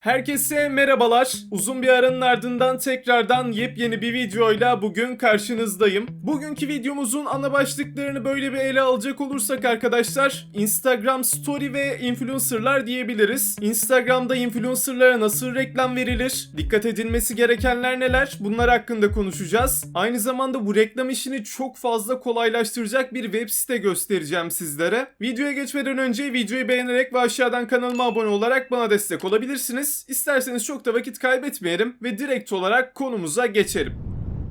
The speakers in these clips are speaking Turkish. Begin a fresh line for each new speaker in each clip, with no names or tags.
Herkese merhabalar. Uzun bir aranın ardından tekrardan yepyeni bir videoyla bugün karşınızdayım. Bugünkü videomuzun ana başlıklarını böyle bir ele alacak olursak arkadaşlar Instagram Story ve influencerlar diyebiliriz. Instagram'da influencerlara nasıl reklam verilir? Dikkat edilmesi gerekenler neler? Bunlar hakkında konuşacağız. Aynı zamanda bu reklam işini çok fazla kolaylaştıracak bir web site göstereceğim sizlere. Videoya geçmeden önce videoyu beğenerek ve aşağıdan kanalıma abone olarak bana destek olabilirsiniz. İsterseniz çok da vakit kaybetmeyelim ve direkt olarak konumuza geçelim.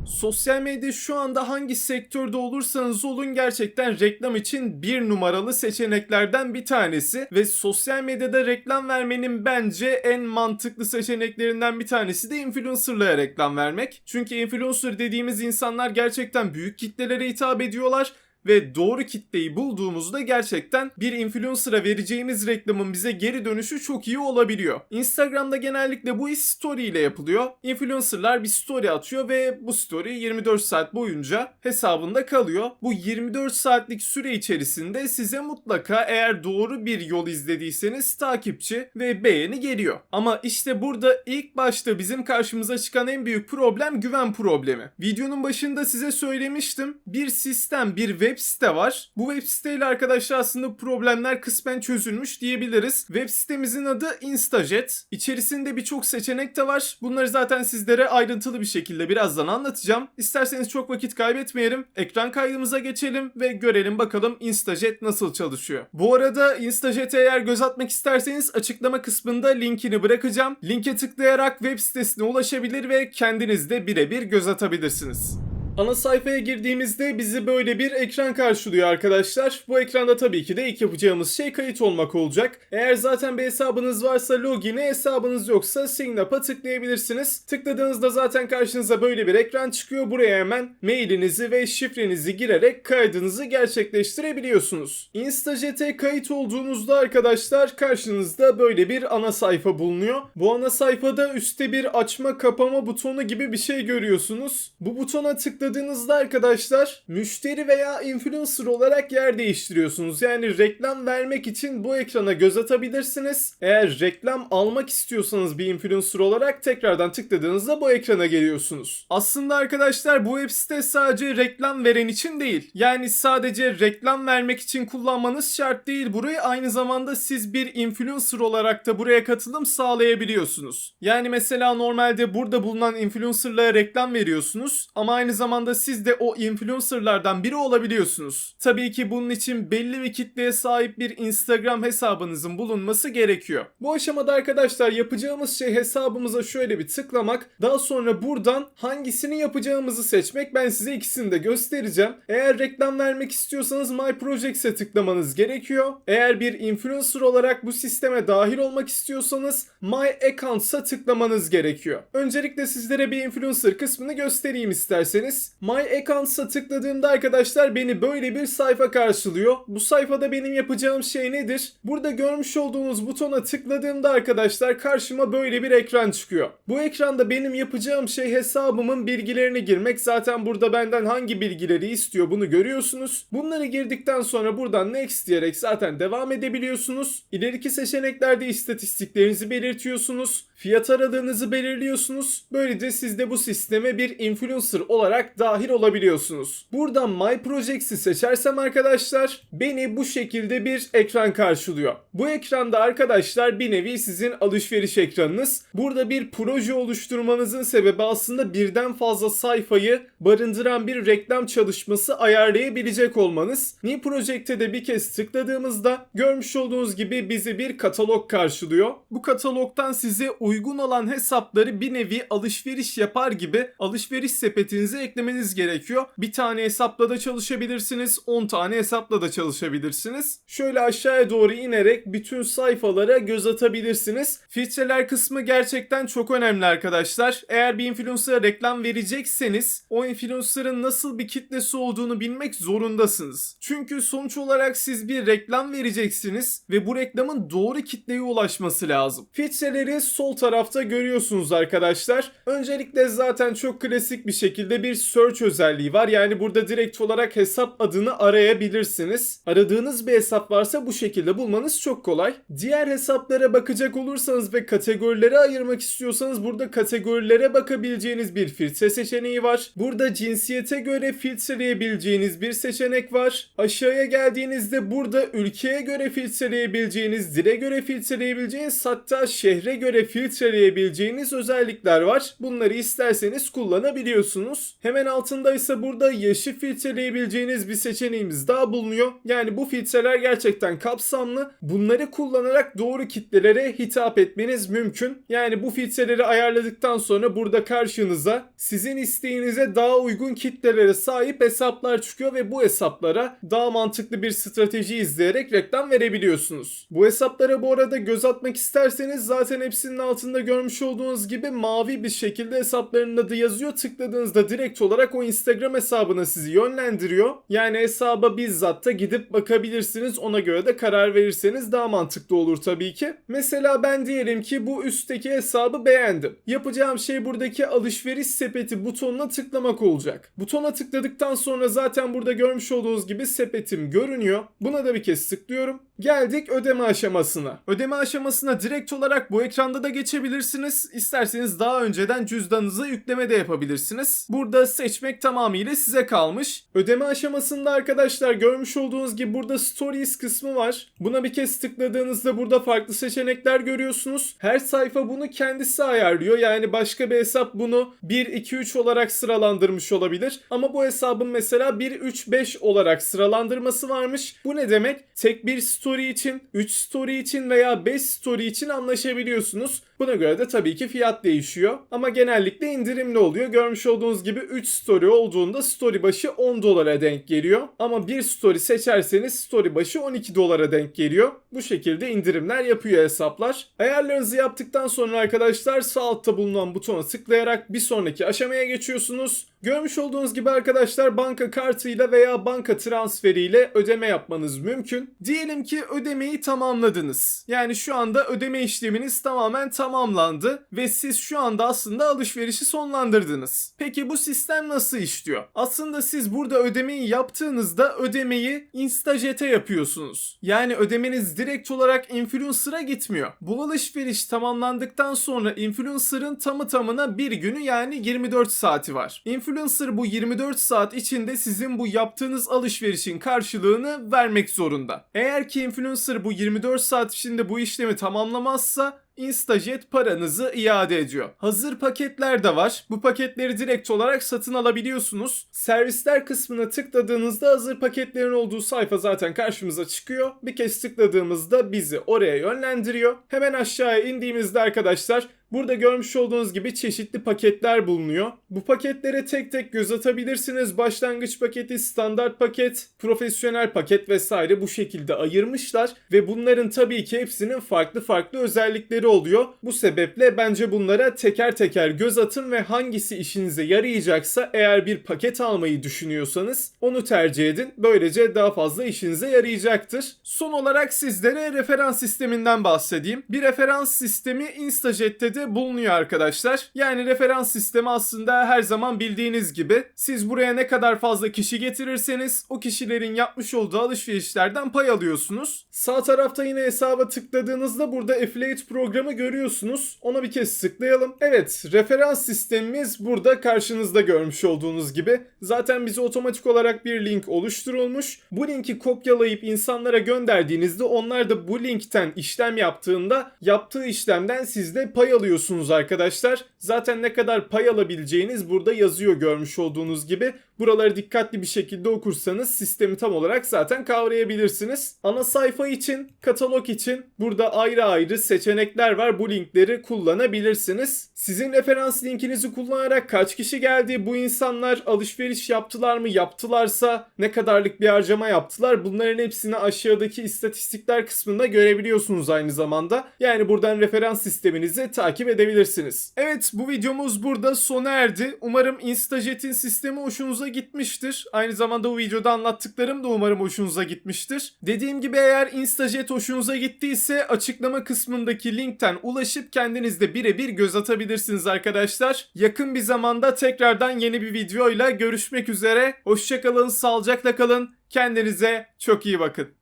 Sosyal medya şu anda hangi sektörde olursanız olun gerçekten reklam için bir numaralı seçeneklerden bir tanesi ve sosyal medyada reklam vermenin bence en mantıklı seçeneklerinden bir tanesi de influencerlara reklam vermek. Çünkü influencer dediğimiz insanlar gerçekten büyük kitlelere hitap ediyorlar ve doğru kitleyi bulduğumuzda gerçekten bir influencer'a vereceğimiz reklamın bize geri dönüşü çok iyi olabiliyor. Instagram'da genellikle bu iş story ile yapılıyor. Influencer'lar bir story atıyor ve bu story 24 saat boyunca hesabında kalıyor. Bu 24 saatlik süre içerisinde size mutlaka eğer doğru bir yol izlediyseniz takipçi ve beğeni geliyor. Ama işte burada ilk başta bizim karşımıza çıkan en büyük problem güven problemi. Videonun başında size söylemiştim. Bir sistem, bir web site var. Bu web siteyle arkadaşlar aslında problemler kısmen çözülmüş diyebiliriz. Web sitemizin adı Instajet. İçerisinde birçok seçenek de var. Bunları zaten sizlere ayrıntılı bir şekilde birazdan anlatacağım. İsterseniz çok vakit kaybetmeyelim. Ekran kaydımıza geçelim ve görelim bakalım Instajet nasıl çalışıyor. Bu arada Instajet'e eğer göz atmak isterseniz açıklama kısmında linkini bırakacağım. Linke tıklayarak web sitesine ulaşabilir ve kendiniz de birebir göz atabilirsiniz. Ana sayfaya girdiğimizde bizi böyle bir ekran karşılıyor arkadaşlar. Bu ekranda tabii ki de ilk yapacağımız şey kayıt olmak olacak. Eğer zaten bir hesabınız varsa login'e, hesabınız yoksa sign up'a tıklayabilirsiniz. Tıkladığınızda zaten karşınıza böyle bir ekran çıkıyor. Buraya hemen mailinizi ve şifrenizi girerek kaydınızı gerçekleştirebiliyorsunuz. Instajet'e kayıt olduğunuzda arkadaşlar karşınızda böyle bir ana sayfa bulunuyor. Bu ana sayfada üstte bir açma kapama butonu gibi bir şey görüyorsunuz. Bu butona tıkladığınızda tıkladığınızda arkadaşlar müşteri veya influencer olarak yer değiştiriyorsunuz. Yani reklam vermek için bu ekrana göz atabilirsiniz. Eğer reklam almak istiyorsanız bir influencer olarak tekrardan tıkladığınızda bu ekrana geliyorsunuz. Aslında arkadaşlar bu web site sadece reklam veren için değil. Yani sadece reklam vermek için kullanmanız şart değil burayı. Aynı zamanda siz bir influencer olarak da buraya katılım sağlayabiliyorsunuz. Yani mesela normalde burada bulunan influencerlara reklam veriyorsunuz ama aynı zamanda zamanda siz de o influencerlardan biri olabiliyorsunuz. Tabii ki bunun için belli bir kitleye sahip bir Instagram hesabınızın bulunması gerekiyor. Bu aşamada arkadaşlar yapacağımız şey hesabımıza şöyle bir tıklamak. Daha sonra buradan hangisini yapacağımızı seçmek. Ben size ikisini de göstereceğim. Eğer reklam vermek istiyorsanız My Projects'e tıklamanız gerekiyor. Eğer bir influencer olarak bu sisteme dahil olmak istiyorsanız My Accounts'a tıklamanız gerekiyor. Öncelikle sizlere bir influencer kısmını göstereyim isterseniz. My Accounts'a tıkladığımda arkadaşlar beni böyle bir sayfa karşılıyor. Bu sayfada benim yapacağım şey nedir? Burada görmüş olduğunuz butona tıkladığımda arkadaşlar karşıma böyle bir ekran çıkıyor. Bu ekranda benim yapacağım şey hesabımın bilgilerini girmek. Zaten burada benden hangi bilgileri istiyor bunu görüyorsunuz. Bunları girdikten sonra buradan next diyerek zaten devam edebiliyorsunuz. İleriki seçeneklerde istatistiklerinizi belirtiyorsunuz. Fiyat aradığınızı belirliyorsunuz. Böylece siz de bu sisteme bir influencer olarak dahil olabiliyorsunuz. Buradan My Projects'i seçersem arkadaşlar beni bu şekilde bir ekran karşılıyor. Bu ekranda arkadaşlar bir nevi sizin alışveriş ekranınız. Burada bir proje oluşturmanızın sebebi aslında birden fazla sayfayı barındıran bir reklam çalışması ayarlayabilecek olmanız. New Project'e de bir kez tıkladığımızda görmüş olduğunuz gibi bizi bir katalog karşılıyor. Bu katalogdan size uygun olan hesapları bir nevi alışveriş yapar gibi alışveriş sepetinize eklemeniz gerekiyor. Bir tane hesapla da çalışabilirsiniz, 10 tane hesapla da çalışabilirsiniz. Şöyle aşağıya doğru inerek bütün sayfalara göz atabilirsiniz. Filtreler kısmı gerçekten çok önemli arkadaşlar. Eğer bir influencer'a reklam verecekseniz o influencer'ın nasıl bir kitlesi olduğunu bilmek zorundasınız. Çünkü sonuç olarak siz bir reklam vereceksiniz ve bu reklamın doğru kitleye ulaşması lazım. Filtreleri sol tarafta görüyorsunuz arkadaşlar. Öncelikle zaten çok klasik bir şekilde bir search özelliği var. Yani burada direkt olarak hesap adını arayabilirsiniz. Aradığınız bir hesap varsa bu şekilde bulmanız çok kolay. Diğer hesaplara bakacak olursanız ve kategorilere ayırmak istiyorsanız burada kategorilere bakabileceğiniz bir filtre seçeneği var. Burada cinsiyete göre filtreleyebileceğiniz bir seçenek var. Aşağıya geldiğinizde burada ülkeye göre filtreleyebileceğiniz, dile göre filtreleyebileceğiniz hatta şehre göre filtreleyebileceğiniz özellikler var. Bunları isterseniz kullanabiliyorsunuz. Hemen altında ise burada yaşı filtreleyebileceğiniz bir seçeneğimiz daha bulunuyor. Yani bu filtreler gerçekten kapsamlı. Bunları kullanarak doğru kitlelere hitap etmeniz mümkün. Yani bu filtreleri ayarladıktan sonra burada karşınıza sizin isteğinize daha uygun kitlelere sahip hesaplar çıkıyor ve bu hesaplara daha mantıklı bir strateji izleyerek reklam verebiliyorsunuz. Bu hesaplara bu arada göz atmak isterseniz zaten hepsinin altında görmüş olduğunuz gibi mavi bir şekilde hesaplarının adı yazıyor. Tıkladığınızda direkt olarak o Instagram hesabına sizi yönlendiriyor. Yani hesaba bizzat da gidip bakabilirsiniz. Ona göre de karar verirseniz daha mantıklı olur tabii ki. Mesela ben diyelim ki bu üstteki hesabı beğendim. Yapacağım şey buradaki alışveriş sepeti butonuna tıklamak olacak. Butona tıkladıktan sonra zaten burada görmüş olduğunuz gibi sepetim görünüyor. Buna da bir kez tıklıyorum. Geldik ödeme aşamasına. Ödeme aşamasına direkt olarak bu ekranda da geçebilirsiniz. İsterseniz daha önceden cüzdanınıza yükleme de yapabilirsiniz. Burada seçmek tamamıyla size kalmış. Ödeme aşamasında arkadaşlar görmüş olduğunuz gibi burada stories kısmı var. Buna bir kez tıkladığınızda burada farklı seçenekler görüyorsunuz. Her sayfa bunu kendisi ayarlıyor. Yani başka bir hesap bunu 1, 2, 3 olarak sıralandırmış olabilir. Ama bu hesabın mesela 1, 3, 5 olarak sıralandırması varmış. Bu ne demek? Tek bir story için, 3 story için veya 5 story için anlaşabiliyorsunuz. Buna göre de tabii ki fiyat değişiyor. Ama genellikle indirimli oluyor. Görmüş olduğunuz gibi 3 story olduğunda story başı 10 dolara denk geliyor. Ama bir story seçerseniz story başı 12 dolara denk geliyor. Bu şekilde indirimler yapıyor hesaplar. Ayarlarınızı yaptıktan sonra arkadaşlar sağ altta bulunan butona tıklayarak bir sonraki aşamaya geçiyorsunuz. Görmüş olduğunuz gibi arkadaşlar banka kartıyla veya banka transferiyle ödeme yapmanız mümkün. Diyelim ki ödemeyi tamamladınız. Yani şu anda ödeme işleminiz tamamen tamamlandı ve siz şu anda aslında alışverişi sonlandırdınız. Peki bu sistem nasıl işliyor? Aslında siz burada ödemeyi yaptığınızda ödemeyi Instajet'e yapıyorsunuz. Yani ödemeniz direkt olarak influencer'a gitmiyor. Bu alışveriş tamamlandıktan sonra influencer'ın tamı tamına bir günü yani 24 saati var. Influencer bu 24 saat içinde sizin bu yaptığınız alışverişin karşılığını vermek zorunda. Eğer ki influencer bu 24 saat içinde bu işlemi tamamlamazsa Instajet paranızı iade ediyor. Hazır paketler de var. Bu paketleri direkt olarak satın alabiliyorsunuz. Servisler kısmına tıkladığınızda hazır paketlerin olduğu sayfa zaten karşımıza çıkıyor. Bir kez tıkladığımızda bizi oraya yönlendiriyor. Hemen aşağıya indiğimizde arkadaşlar Burada görmüş olduğunuz gibi çeşitli paketler bulunuyor. Bu paketlere tek tek göz atabilirsiniz. Başlangıç paketi, standart paket, profesyonel paket vesaire bu şekilde ayırmışlar. Ve bunların tabii ki hepsinin farklı farklı özellikleri oluyor. Bu sebeple bence bunlara teker teker göz atın ve hangisi işinize yarayacaksa eğer bir paket almayı düşünüyorsanız onu tercih edin. Böylece daha fazla işinize yarayacaktır. Son olarak sizlere referans sisteminden bahsedeyim. Bir referans sistemi Instajet'te de bulunuyor arkadaşlar. Yani referans sistemi aslında her zaman bildiğiniz gibi siz buraya ne kadar fazla kişi getirirseniz o kişilerin yapmış olduğu alışverişlerden pay alıyorsunuz. Sağ tarafta yine hesaba tıkladığınızda burada affiliate programı görüyorsunuz. Ona bir kez tıklayalım. Evet referans sistemimiz burada karşınızda görmüş olduğunuz gibi. Zaten bize otomatik olarak bir link oluşturulmuş. Bu linki kopyalayıp insanlara gönderdiğinizde onlar da bu linkten işlem yaptığında yaptığı işlemden siz de pay alıyorsunuz arkadaşlar. Zaten ne kadar pay alabileceğiniz burada yazıyor görmüş olduğunuz gibi. Buraları dikkatli bir şekilde okursanız sistemi tam olarak zaten kavrayabilirsiniz. Ana sayfa için, katalog için burada ayrı ayrı seçenekler var. Bu linkleri kullanabilirsiniz. Sizin referans linkinizi kullanarak kaç kişi geldi? Bu insanlar alışveriş yaptılar mı? Yaptılarsa ne kadarlık bir harcama yaptılar? Bunların hepsini aşağıdaki istatistikler kısmında görebiliyorsunuz aynı zamanda. Yani buradan referans sisteminizi takip edebilirsiniz. Evet bu videomuz burada sona erdi. Umarım Instajet'in sistemi hoşunuza gitmiştir. Aynı zamanda bu videoda anlattıklarım da umarım hoşunuza gitmiştir. Dediğim gibi eğer Instajet hoşunuza gittiyse açıklama kısmındaki linkten ulaşıp kendiniz de birebir göz atabilirsiniz arkadaşlar. Yakın bir zamanda tekrardan yeni bir videoyla görüşmek üzere. Hoşçakalın, sağlıcakla kalın. Kendinize çok iyi bakın.